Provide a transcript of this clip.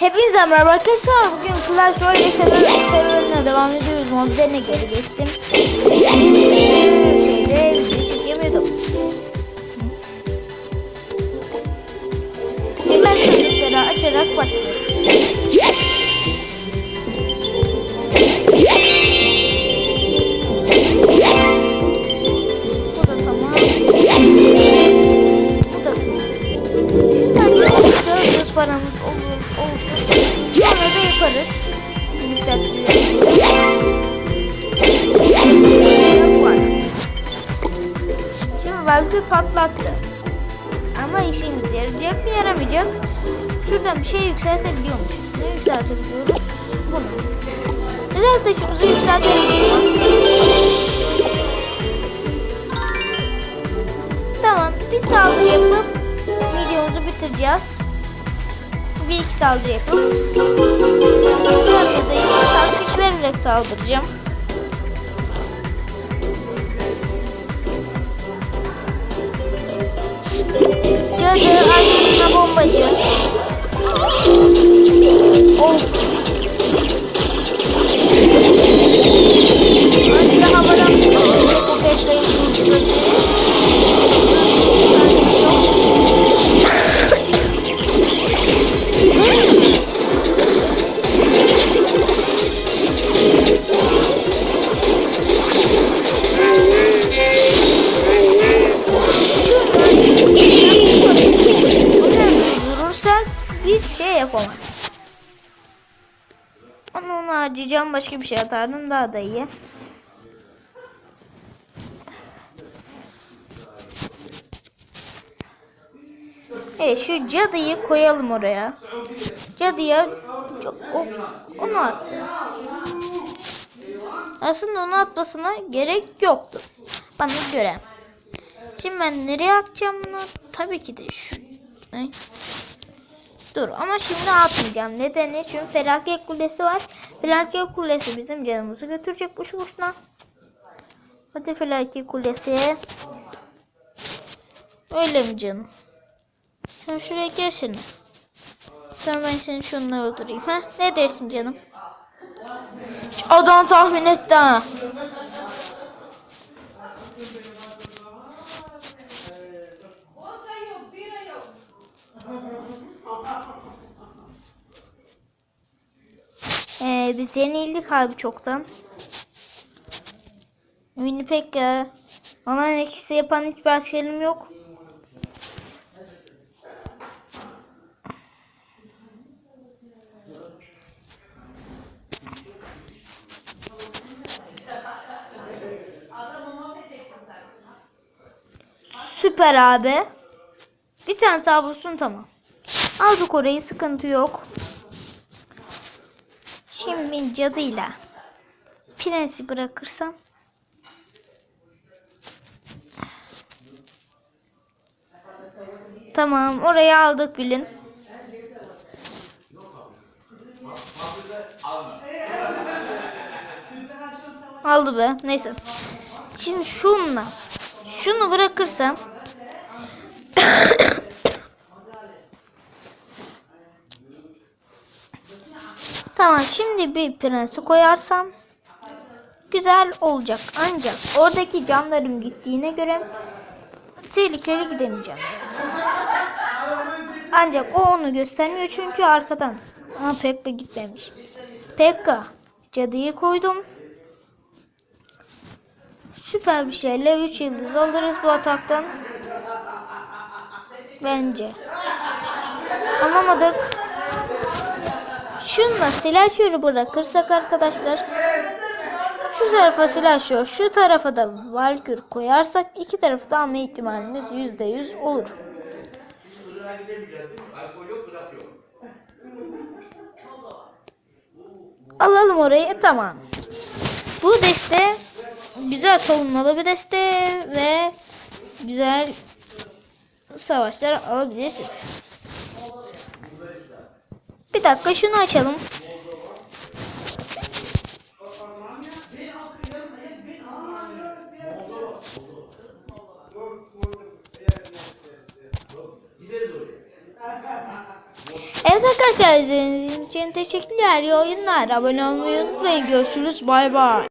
Hepinize merhaba arkadaşlar. Bugün Clash Royale server- serverine devam ediyoruz. Modderine geri geçtim. Paramız olur, olsun. Sonra da yaparız. Şimdi valve patlattı. Ama işimize yarayacak mı yaramayacak? Şuradan bir şey yükseltebiliyormuş. Ne yükseltebiliyoruz? Bunu. Neden taşımızı yükseltebiliyoruz? Tamam. Bir saldırı yapıp videomuzu bitireceğiz. Bir iki saldırı yapıp Herkese taktik vererek saldıracağım. Cadı arkasına bombacı. Şey yapamaz. Onu onu harcayacağım başka bir şey atardım daha da iyi. Evet şu cadıyı koyalım oraya. Cadıya çok o, onu at. Aslında onu atmasına gerek yoktu. Bana göre. Şimdi ben nereye atacağım bunu? Tabii ki de şu. Ne? Dur ama şimdi atmayacağım. Nedeni? Çünkü felaket kulesi var. Felaket kulesi bizim canımızı götürecek boşu boşuna. Hadi felaket kulesi. Öyle mi canım? Sen şuraya gel şimdi. Sonra ben seni şununla öldüreyim. Ha? Ne dersin canım? Adam tahmin etti ha. Ee, biz yenildik abi çoktan. Mini pek ya. Ona eksi yapan hiçbir askerim yok. Süper abi. Bir tane tablosun tamam. Aldık orayı sıkıntı yok. Şimdi cadıyla prensi bırakırsam Tamam orayı aldık bilin. Aldı be neyse. Şimdi şunla şunu bırakırsam Tamam şimdi bir prensi koyarsam güzel olacak. Ancak oradaki canlarım gittiğine göre tehlikeli gidemeyeceğim. Ancak o onu göstermiyor çünkü arkadan. Ama Pekka gitmemiş. Pekka cadıyı koydum. Süper bir şeyle 3 yıldız alırız bu ataktan. Bence. Anlamadık. Şunla silahşörü bırakırsak arkadaşlar şu tarafa silahşör şu tarafa da valkür koyarsak iki tarafı da alma ihtimalimiz yüzde yüz olur. Alalım orayı tamam. Bu deste güzel savunmalı bir deste ve güzel savaşlar alabilirsiniz. Bir dakika şunu açalım. Evet arkadaşlar izlediğiniz için teşekkürler. İyi oyunlar. Abone olmayı unutmayın. Görüşürüz. Bay bay.